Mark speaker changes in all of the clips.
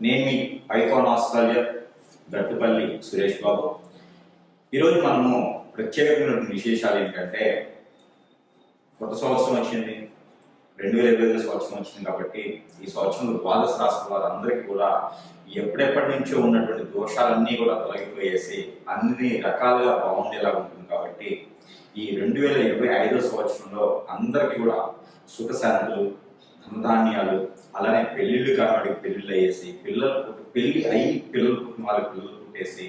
Speaker 1: నేను మీ icon Australia Gattupalli Suresh Babu. ఈరోజు మనము ప్రత్యేకమైనటువంటి విశేషాలు ఏంటంటే కొత్త సంవత్సరం వచ్చింది. రెండు వేల ఇరవై ఐదు సంవత్సరం వచ్చింది కాబట్టి ఈ సంవత్సరంలో ద్వాదశ రాష్ట్ర వారందరికీ కూడా ఎప్పుడెప్పటి నుంచో ఉన్నటువంటి దోషాలన్నీ కూడా తొలగిపోయేసి అన్ని రకాలుగా బాగుండేలా ఉంటుంది కాబట్టి ఈ రెండు వేల ఇరవై ఐదో సంవత్సరంలో అందరికీ కూడా సుఖశాంతులు తృణధాన్యాలు అలానే పెళ్ళిళ్ళు కానివాడికి పెళ్ళిళ్ళు అయ్యేసి పిల్లలు పెళ్ళి పెళ్ళి అయ్యి పిల్లలు పుట్టిన వాళ్ళకి పిల్లలు పుట్టేసి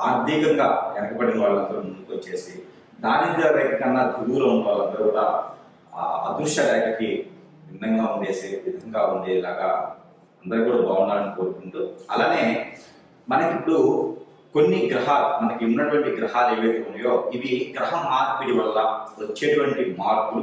Speaker 1: ఆర్థికంగా వెనకబడిన వాళ్ళందరూ ముందుకు వచ్చేసి దారిద్ర్య రేఖ కన్నా దిగువలో ఉన్న వాళ్ళందరూ కూడా ఆ అదృశ్య రేఖకి భిన్నంగా ఉండేసే విధంగా ఉండేలాగా అందరూ కూడా బాగుండాలని కోరుకుంటూ అలానే మనకి ఇప్పుడు కొన్ని గ్రహాలు మనకి ఉన్నటువంటి గ్రహాలు ఏవైతే ఉన్నాయో ఇవి గ్రహ మార్పిడి వల్ల వచ్చేటువంటి మార్పులు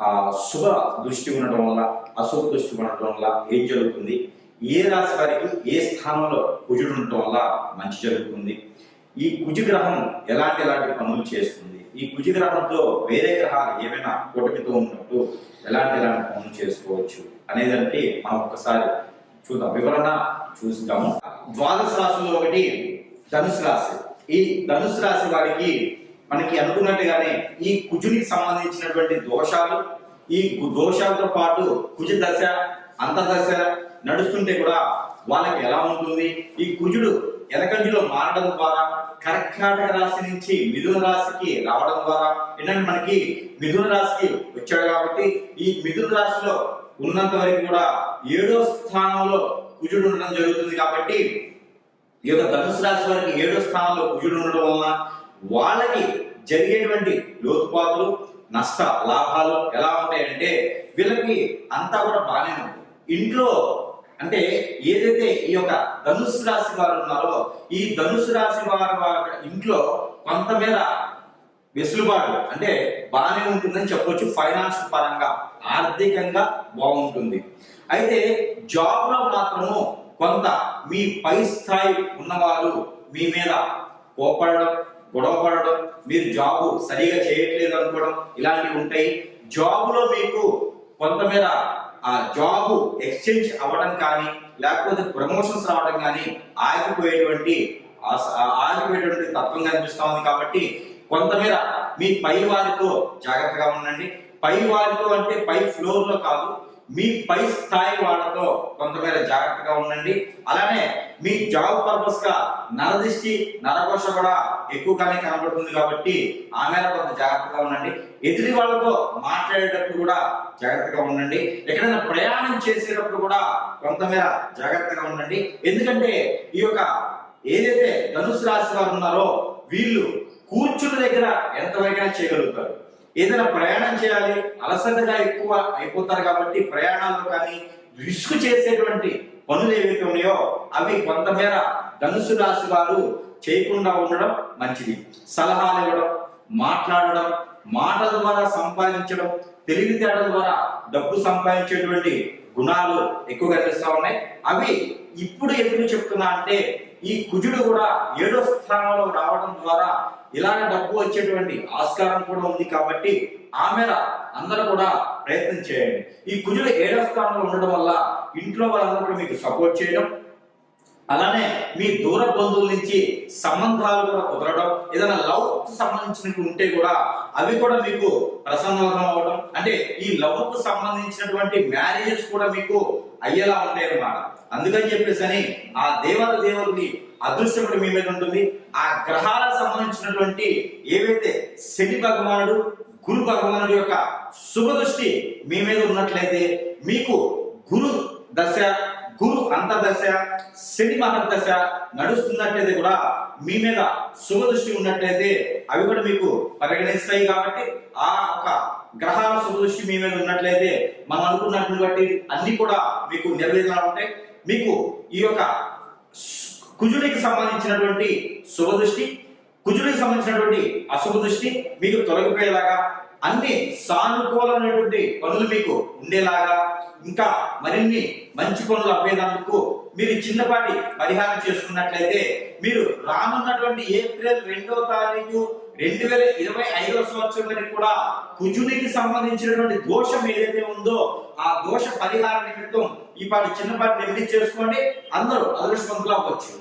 Speaker 1: ఆ, శుభ దృష్టి ఉండటం వల్ల అశుభ దృష్టి ఉండటం వల్ల ఏం జరుగుతుంది? ఏ రాశి వారికి ఏ స్థానంలో కుజుడు ఉండటం వల్ల మంచి జరుగుతుంది? ఈ కుజగ్రహం ఎలాంటి ఎలాంటి పనులు చేస్తుంది? ఈ కుజగ్రహంతో వేరే గ్రహాలు ఏమైనా కూటమితో ఉన్నట్టు ఎలాంటి ఎలాంటి పనులు చేసుకోవచ్చు అనేదంటే మనం ఒకసారి చూద్దాం. వివరణ చూస్తాము ద్వాదశ రాశుల్లో ఒకటి ధనుసు రాశి. ఈ ధనుసు రాశి వారికి మనకి అనుకున్నట్టుగానే ఈ కుజునికి సంబంధించినటువంటి దోషాలు ఈ దోషాలతో పాటు కుజ దశ అంతర్దశ నడుస్తుంటే కూడా వాళ్ళకి ఎలా ఉంటుంది? ఈ కుజుడు ఎనకంజులో మారడం ద్వారా కర్కాటక రాశి నుంచి మిథున రాశికి రావడం ద్వారా ఏంటంటే మనకి మిథున రాశికి వచ్చాడు కాబట్టి ఈ మిథున రాశిలో ఉన్నంత వరకు కూడా ఏడో స్థానంలో కుజుడు ఉండడం జరుగుతుంది కాబట్టి ఈ యొక్క ధనుసు రాశి వారికి ఏడో స్థానంలో కుజుడు ఉండడం వలన వాళ్ళకి జరిగేటువంటి లోతుపాతులు నష్ట లాభాలు ఎలా ఉంటాయంటే వీళ్ళకి అంతా కూడా బాగానే ఉంటుంది. ఇంట్లో అంటే ఏదైతే ఈ యొక్క ధనుసు రాశి వారు ఉన్నారో ఈ ధనుసు రాశి వారి వారి ఇంట్లో కొంతమేర వెసులుబాటు అంటే బాగానే ఉంటుందని చెప్పొచ్చు. ఫైనాన్స్ పరంగా ఆర్థికంగా బాగుంటుంది. అయితే జాబ్లో మాత్రము కొంత మీ పై స్థాయి ఉన్నవారు మీ మీద కోపడడం గొడవ పడడం మీరు జాబ్ సరిగా చేయట్లేదు అనుకోవడం ఇలాంటివి ఉంటాయి. జాబ్లో మీకు కొంతమేర ఆ జాబ్ ఎక్స్చేంజ్ అవ్వడం కానీ లేకపోతే ప్రమోషన్స్ రావడం కానీ ఆగిపోయేటువంటి ఆగిపోయేటువంటి తత్వం కనిపిస్తూ ఉంది కాబట్టి కొంతమేర మీ పై వారితో జాగ్రత్తగా ఉండండి. పై వారితో అంటే పై ఫ్లోర్లో కాదు మీ పై స్థాయి వాళ్ళతో కొంతమేర జాగ్రత్తగా ఉండండి. అలానే మీ జాబ్ పర్పస్గా నరదిష్టి నరకోశ కూడా ఎక్కువగానే కనబడుతుంది కాబట్టి ఆ మేర కొంత జాగ్రత్తగా ఉండండి. ఎదుటి వాళ్ళతో మాట్లాడేటప్పుడు కూడా జాగ్రత్తగా ఉండండి. ఎక్కడైనా ప్రయాణం చేసేటప్పుడు కూడా కొంతమేర జాగ్రత్తగా ఉండండి. ఎందుకంటే ఈ యొక్క ఏదైతే ధనుసు రాశి వారు ఉన్నారో వీళ్ళు కూర్చున్న దగ్గర ఎంతవరకైనా చేయగలుగుతారు. ఏదైనా ప్రయాణం చేయాలి అలసటగా ఎక్కువ అయిపోతారు కాబట్టి ప్రయాణాల్లో కానీ రిస్క్ చేసేటువంటి పనులు ఏవైతే ఉన్నాయో అవి కొంతమేర ధనుసు రాశి వారు చేయకుండా ఉండడం మంచిది. సలహాలు ఇవ్వడం మాట్లాడడం మాటల ద్వారా సంపాదించడం తెలివితేటల ద్వారా డబ్బు సంపాదించేటువంటి గుణాలు ఎక్కువ కనిపిస్తా ఉన్నాయి. అవి ఇప్పుడు ఎందుకు చెప్తున్నా అంటే ఈ కుజుడు కూడా ఏడో స్థానంలో రావడం ద్వారా ఇలాంటి డబ్బు వచ్చేటువంటి ఆస్కారం కూడా ఉంది కాబట్టి ఆ మేర అందరూ కూడా ప్రయత్నం చేయండి. ఈ కుజుడు ఏడో స్థానంలో ఉండడం వల్ల ఇంట్లో వాళ్ళందరూ కూడా మీకు సపోర్ట్ చేయడం అలానే మీ దూర బంధువుల నుంచి సంబంధాలు కూడా కుదరడం ఏదైనా లవ్ సంబంధించినట్టు ఉంటే కూడా అవి కూడా మీకు ప్రసన్నం అవ్వడం అంటే ఈ లవ్కు సంబంధించినటువంటి మ్యారేజెస్ కూడా మీకు అయ్యేలా ఉంటాయి అన్నమాట అందుకని చెప్పేసి అని ఆ దేవత దేవుడిని అదృశ్యం కూడా మీ మీద ఉంటుంది. ఆ గ్రహాలకు సంబంధించినటువంటి ఏవైతే శని భగవానుడు గురు భగవానుడి యొక్క శుభదృష్టి మీ మీద ఉన్నట్లయితే మీకు గురు దశ గురు అంతర్దశ శని మహర్దశ నడుస్తున్నట్లయితే కూడా మీ మీద శుభదృష్టి ఉన్నట్లయితే అవి కూడా మీకు పరిగణిస్తాయి కాబట్టి ఆ యొక్క గ్రహాల శుభ మీ మీద ఉన్నట్లయితే మనం అనుకున్నటువంటి బట్టి అన్ని కూడా మీకు నెరవేరేలా ఉంటాయి. మీకు ఈ యొక్క కుజుడికి సంబంధించినటువంటి శుభదృష్టి కుజుడికి సంబంధించినటువంటి అశుభ దృష్టి మీకు తొలగిపోయేలాగా అన్ని సానుకూలమైనటువంటి పనులు మీకు ఉండేలాగా ఇంకా మరిన్ని మంచి పనులు అవ్వేదందుకు మీరు చిన్నపాటి పరిహారం చేసుకున్నట్లయితే మీరు రానున్నటువంటి ఏప్రిల్ రెండవ తారీఖు రెండు వేల ఇరవై ఐదవ సంవత్సరం వరకు కూడా కుజునికి సంబంధించినటువంటి దోషం ఏదైతే ఉందో ఆ దోష పరిహార నిమిత్తం ఈ పాటి చిన్నపాటి రెమెడీ చేసుకోండి. అందరూ అదృష్టవంతులు అవ్వచ్చు.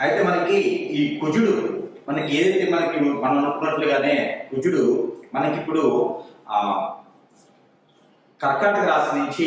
Speaker 1: అయితే మనకి ఈ కుజుడు మనకి ఏదైతే మనకి మనం అనుకున్నట్లుగానే కుజుడు మనకి ఇప్పుడు ఆ కర్కాటక రాశి నుంచి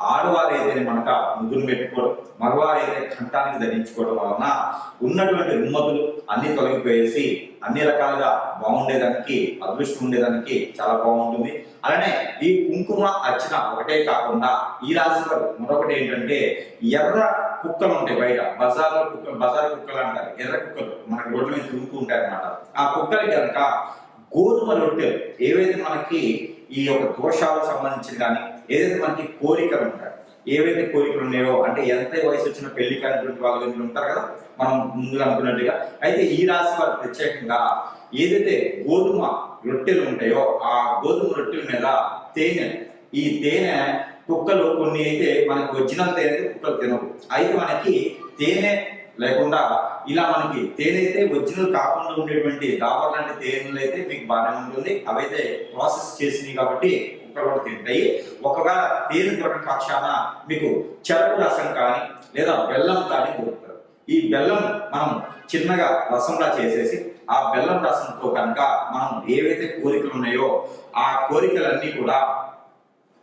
Speaker 1: ఆడవారు ఏదైనా మనక ముద్దులు పెట్టుకోవడం మగవారు ఏదైనా కంఠానికి ధరించుకోవడం వలన ఉన్నటువంటి రుమ్మతులు అన్ని తొలగిపోయేసి అన్ని రకాలుగా బాగుండేదానికి అదృష్టం ఉండేదానికి చాలా బాగుంటుంది. అలానే ఈ కుంకుమ అర్చన ఒకటే కాకుండా ఈ రాశిలో మరొకటి ఏంటంటే ఎర్ర కుక్కలు ఉంటాయి బయట. బజార్లో కుక్కలు బజార్ కుక్కలు అంటారు. ఎర్ర కుక్కలు మనకి రోడ్ల మీద తిరుగుతూ ఉంటాయి అన్నమాట ఆ కుక్కలు కనుక గోధుమ రొట్టెలు ఏవైతే మనకి ఈ యొక్క దోషాలకు సంబంధించిన కానీ ఏదైతే మనకి కోరికలు ఉంటాయి ఏవైతే కోరికలు ఉన్నాయో అంటే ఎంత వయసు వచ్చిన పెళ్ళి కానిటువంటి వాళ్ళు ఉంటారు కదా మనం ముందుగా అనుకున్నట్టుగా అయితే ఈ రాశి వారు ప్రత్యేకంగా ఏదైతే గోధుమ రొట్టెలు ఉంటాయో ఆ గోధుమ రొట్టెల మీద తేనె ఈ తేనె కుక్కలు కొన్ని అయితే మనకి ఒరిజినల్ తేనె అయితే కుక్కలు తినవు. అయితే మనకి తేనె లేకుండా ఇలా మనకి తేనె అయితే ఒరిజినల్ కాకుండా ఉండేటువంటి డాబర్ లాంటి తేనెలు అయితే మీకు బాగానే ఉంటుంది. అవైతే ప్రాసెస్ చేసినాయి కాబట్టి కుక్కలు ఉంటాయి ఒకవేళ తేనె దొరకని పక్షాన మీకు చెరకు రసం కానీ లేదా బెల్లం కానీ దొరుకుతారు. ఈ బెల్లం మనం చిన్నగా రసంలా చేసేసి ఆ బెల్లం రసంతో కనుక మనం ఏవైతే కోరికలు ఉన్నాయో ఆ కోరికలన్నీ కూడా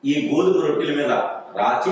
Speaker 1: ఈ గోధుమ రొట్టెల మీద రాచి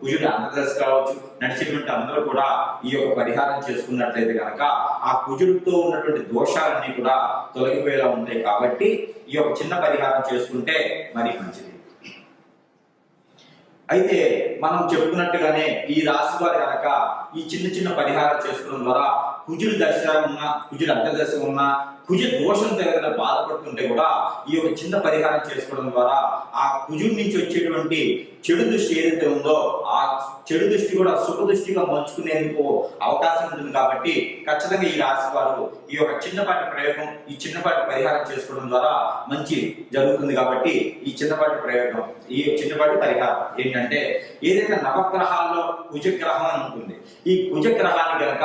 Speaker 1: కుజుడు అంతదశ కావచ్చు నడిచినటువంటి అందరూ కూడా ఈ యొక్క పరిహారం చేసుకున్నట్లయితే కనుక ఆ కుజుడితో ఉన్నటువంటి దోషాలన్నీ కూడా తొలగిపోయేలా ఉంటాయి కాబట్టి ఈ యొక్క చిన్న పరిహారం చేసుకుంటే మరి మంచిది. అయితే మనం చెప్పుకున్నట్టుగానే ఈ రాశి వారి కనుక ఈ చిన్న చిన్న పరిహారం చేసుకోవడం ద్వారా కుజుడు దశ ఉన్నా కుజుడు అంతర్దశ ఉన్నా కుజ దోషం తగిన బాధపడుతుంటే కూడా ఈ యొక్క చిన్న పరిహారం చేసుకోవడం ద్వారా ఆ కుజుడి నుంచి వచ్చేటువంటి చెడు దృష్టి ఏదైతే ఉందో ఆ చెడు దృష్టి కూడా సుఖ దృష్టిగా మలుచుకునేందుకు అవకాశం ఉంటుంది కాబట్టి ఖచ్చితంగా ఈ రాశి వారు ఈ యొక్క చిన్నపాటి ప్రయోగం ఈ చిన్నపాటి పరిహారం చేసుకోవడం ద్వారా మంచి జరుగుతుంది కాబట్టి ఈ చిన్నపాటి ప్రయోగం ఈ చిన్నపాటి పరిహారం ఏంటంటే ఏదైతే నవగ్రహాల్లో కుజగ్రహం అని ఉంటుంది ఈ కుజగ్రహాన్ని గనక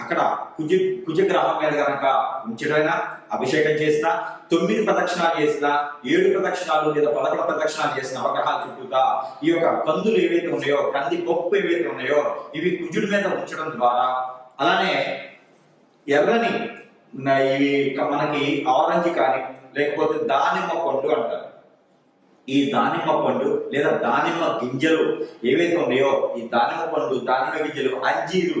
Speaker 1: అక్కడ కుజ కుజగ్రహం మీద కనుక ఉంచడైనా అభిషేకం చేసిన తొమ్మిది ప్రదక్షిణాలు చేసిన ఏడు ప్రదక్షిణాలు లేదా పదకొండు ప్రదక్షిణాలు చేసిన అవగ్రహాలు చుట్టూతా ఈ యొక్క కందులు ఏవైతే ఉన్నాయో కంది పప్పు ఏవైతే ఉన్నాయో ఇవి కుజుడి మీద ఉంచడం ద్వారా అలానే ఎర్రని ఇవి మనకి ఆరెంజ్ కానీ లేకపోతే దానిమ్మ పండు అంటారు. ఈ దానిమ్మ పండు లేదా దానిమ్మ గింజలు ఏవైతే ఉన్నాయో ఈ దానిమ్మ పండు దానిమ్మ గింజలు అంజీరు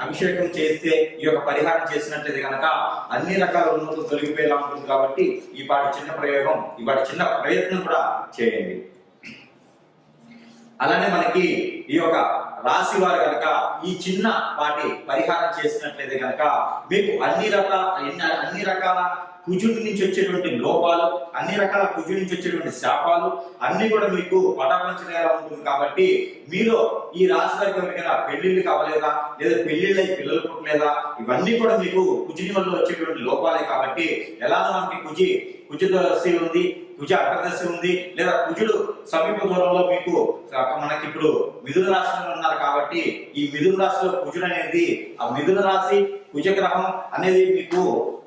Speaker 1: అభిషేకం చేస్తే ఈ యొక్క పరిహారం చేసినట్లయితే కనుక అన్ని రకాల ఉన్నతులు తొలగిపోయేలా ఉంటుంది కాబట్టి ఈ పాటి చిన్న ప్రయోగం ఈ వాటి చిన్న ప్రయత్నం కూడా చేయండి. అలానే మనకి ఈ యొక్క రాశి వారు కనుక ఈ చిన్న వాటి పరిహారం చేసినట్లయితే కనుక మీకు అన్ని రకాల అన్ని రకాల కుజుడి నుంచి వచ్చేటువంటి లోపాలు అన్ని రకాల కుజుడి నుంచి వచ్చేటువంటి శాపాలు అన్ని కూడా మీకు పటాపంచలేలా ఉంటుంది కాబట్టి మీలో ఈ రాశి వారికి ఎవరికైనా పెళ్ళిళ్ళు కావలేదా? లేదా పెళ్ళిళ్ళై పిల్లలు పుట్టలేదా? ఇవన్నీ కూడా మీకు కుజుని వల్ల వచ్చేటువంటి లోపాలే కాబట్టి ఎలానో మనకి కుజి కుజదశి ఉంది కుజ అంతర్దశ ఉంది లేదా కుజుడు సమీప దూరంలో మీకు మనకి ఇప్పుడు మిథున రాశిలో ఉన్నారు కాబట్టి ఈ మిథున రాశిలో కుజుడు అనేది ఆ మిథున రాశి కుజగ్రహం అనేది మీకు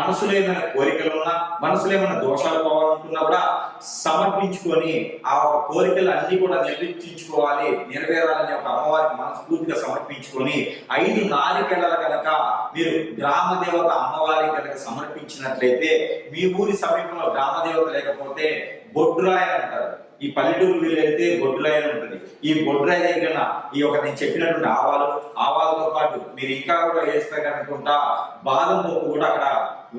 Speaker 1: మనసులో ఏమైనా కోరికలు ఉన్నా మనసులో ఏమైనా దోషాలు పోవాలనుకున్నా కూడా సమర్పించుకొని ఆ ఒక కోరికలు అన్ని కూడా నిర్వర్తించుకోవాలి నెరవేరాలని ఒక అమ్మవారికి మనస్ఫూర్తిగా సమర్పించుకొని ఐదు నారికెళ్ళల కనుక మీరు గ్రామదేవత అమ్మవారికి కనుక సమర్పించినట్లయితే మీ ఊరి సమీపంలో గ్రామదేవత లేకపోతే బొడ్రాయ అంటారు. ఈ పల్లెటూరు వీళ్ళైతే వెళ్తే బొడ్రాయి అని ఉంటుంది. ఈ బొడ్రాయి దగ్గర ఈ యొక్క నేను చెప్పినటువంటి ఆవాలు ఆవాలతో పాటు మీరు ఇంకా కూడా వేస్తే కనుకుంటా బాదం పప్పు కూడా అక్కడ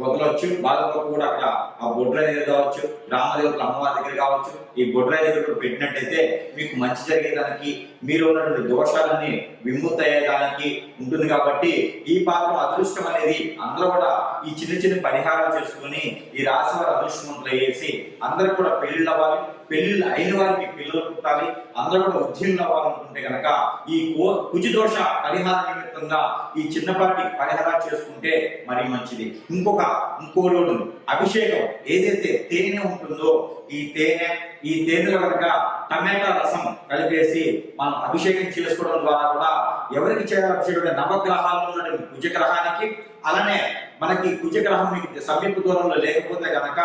Speaker 1: వదలవచ్చు బాదం పప్పు కూడా అక్కడ ఆ బొడ్రాయి దగ్గర కావచ్చు గ్రామదేవతల అమ్మవారి దగ్గర కావచ్చు. ఈ బొడ్రాయి దగ్గర పెట్టినట్టయితే మీకు మంచి జరిగేదానికి మీరు ఉన్నటువంటి దోషాలన్నీ విముక్తి ఉంటుంది కాబట్టి ఈ పాత్ర అదృష్టం అనేది అందరూ కూడా ఈ చిన్న చిన్న పరిహారాలు చేసుకొని ఈ రాశి వారు అదృష్టవంతులు వేసి అందరూ కూడా పెళ్ళిళ్ళు అవ్వాలి. పెళ్ళిళ్ళు అయిన వారికి పిల్లలు పుట్టాలి. అందరూ కూడా ఉద్యోగం అవ్వాలనుకుంటే కనుక ఈ కో- కుజి దోష పరిహార నిమిత్తంగా ఈ చిన్నపాటి పరిహారాలు చేసుకుంటే మరి మంచిది. ఇంకొక ఇంకో రోజు అభిషేకం ఏదైతే తేనె ఉంటుందో ఈ తేనె ఈ తేనెలో కనుక టమాటా రసం కలిపేసి మన అభిషేకం చేసుకోవడం ద్వారా కూడా ఎవరికి చేయాలి అభిషేకం అంటే నవగ్రహాల్లో ఉన్నటువంటి కుజగ్రహానికి అలానే మనకి కుజగ్రహం మీకు సమీప దూరంలో లేకపోతే కనుక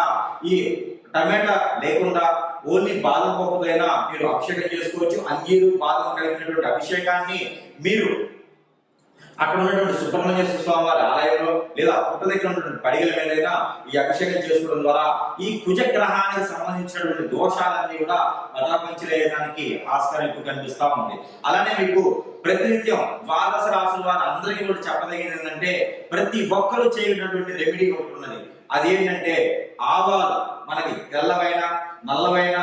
Speaker 1: ఈ టమాటా లేకుండా ఓన్లీ బాదం పప్పుకైనా మీరు అభిషేకం చేసుకోవచ్చు. అంజీరు బాదం కలిగినటువంటి అభిషేకాన్ని మీరు అక్కడ ఉన్నటువంటి సుబ్రహ్మణ్యేశ్వర స్వామి వారి ఆలయంలో లేదా పుట్ట దగ్గర ఉన్నటువంటి పడిగల మీద ఈ అభిషేకం చేసుకోవడం ద్వారా ఈ కుజగ్రహానికి సంబంధించినటువంటి దోషాలన్నీ కూడా పటాపంచలేయడానికి ఆస్కారం ఎక్కువ కనిపిస్తా ఉంది. అలానే మీకు ప్రతినిత్యం ద్వాదశ రాసుల వారు అందరికీ కూడా చెప్పదగినది ఏంటంటే ప్రతి ఒక్కరూ చేయనటువంటి రెమెడీ ఒకటి ఉన్నది. అదేంటంటే ఆవాలు మనకి తెల్లవైన నల్లవైన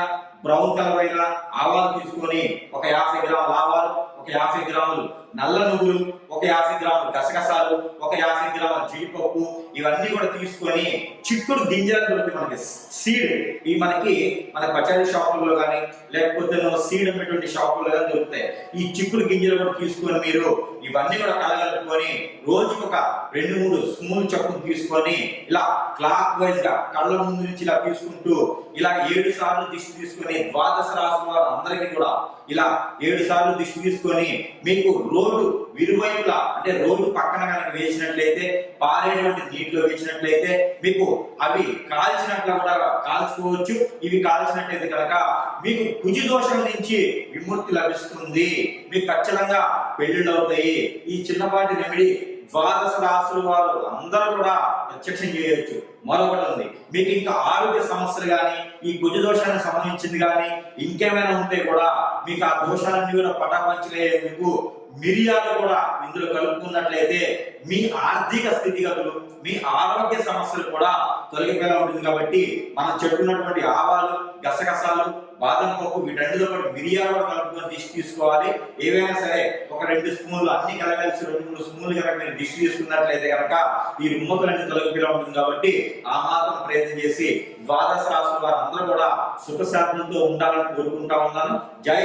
Speaker 1: బ్రౌన్ కలర్ అయినా ఆవాలు తీసుకొని ఒక యాభై గ్రాముల ఆవాలు ఒక యాభై గ్రాములు నల్ల నువ్వులు ఒక యాభై గ్రాములు గసగసాలు ఒక యాభై గ్రాముల జీడిపప్పు ఇవన్నీ కూడా తీసుకొని చిక్కుడు గింజలు దొరికి మనకి సీడ్ ఈ మనకి మన పచారీ షాపుల్లో కానీ లేకపోతే సీడ్ అమ్మేటువంటి షాపుల్లో కానీ దొరుకుతాయి. ఈ చిక్కుడు గింజలు కూడా తీసుకొని మీరు ఇవన్నీ కూడా కలగలుపుకొని రోజుకి ఒక రెండు మూడు స్మూల్ చెప్పులు తీసుకొని ఇలా క్లాక్ వైజ్గా కళ్ళ ముందు నుంచి ఇలా తీసుకుంటూ ఇలా ఏడు సార్లు దిష్టి తీసుకొని ద్వాదశ రాశి వారు అందరికీ కూడా ఇలా ఏడు సార్లు దిష్టి తీసుకొని మీకు రోడ్డు విరువైపులా అంటే రోడ్డు పక్కన కనుక వేసినట్లయితే పారేటువంటి నీటిలో వేసినట్లయితే మీకు అవి కాల్చినట్లు కూడా కాల్చుకోవచ్చు. ఇవి కాల్చినట్లయితే కనుక మీకు కుజి దోషం నుంచి విముక్తి లభిస్తుంది. మీకు ఖచ్చితంగా పెళ్ళిళ్ళు అవుతాయి. ఈ చిన్నపాటి రెమెడీ ద్వాదశ రాసుల వారు అందరూ కూడా ప్రత్యక్షం చేయొచ్చు. మరొకటి ఉంది. మీకు ఇంకా ఆరోగ్య సమస్యలు కానీ ఈ కుజ దోషానికి సంబంధించింది కానీ ఇంకేమైనా ఉంటే కూడా మీకు ఆ దోషాలన్నీ కూడా పటాపంచలేందుకు మిరియాలు కూడా ఇందులో కలుపుకున్నట్లయితే మీ ఆర్థిక స్థితిగతులు మీ ఆరోగ్య సమస్యలు కూడా తొలగిపోయేలా ఉంటుంది. కాబట్టి మనం చెప్పుకున్నటువంటి ఆవాలు గసగసాలు బాదం పప్పు వీటన్నిటితో పాటు మిరియాలు కూడా కలుపుకొని దిష్టి తీసుకోవాలి. ఏవైనా సరే ఒక రెండు స్పూన్లు అన్ని కలగలిసి రెండు మూడు స్పూన్లు కనుక మీరు దిష్టి తీసుకున్నట్లయితే కనుక ఈ రుమ్మతులన్నీ తొలగిపోయేలా ఉంటుంది కాబట్టి ఆ మాత్రం ప్రయత్నం చేసి ద్వాదశ రాసుల వారు అందరూ కూడా సుఖశాంతంతో ఉండాలని కోరుకుంటా ఉన్నాను. జై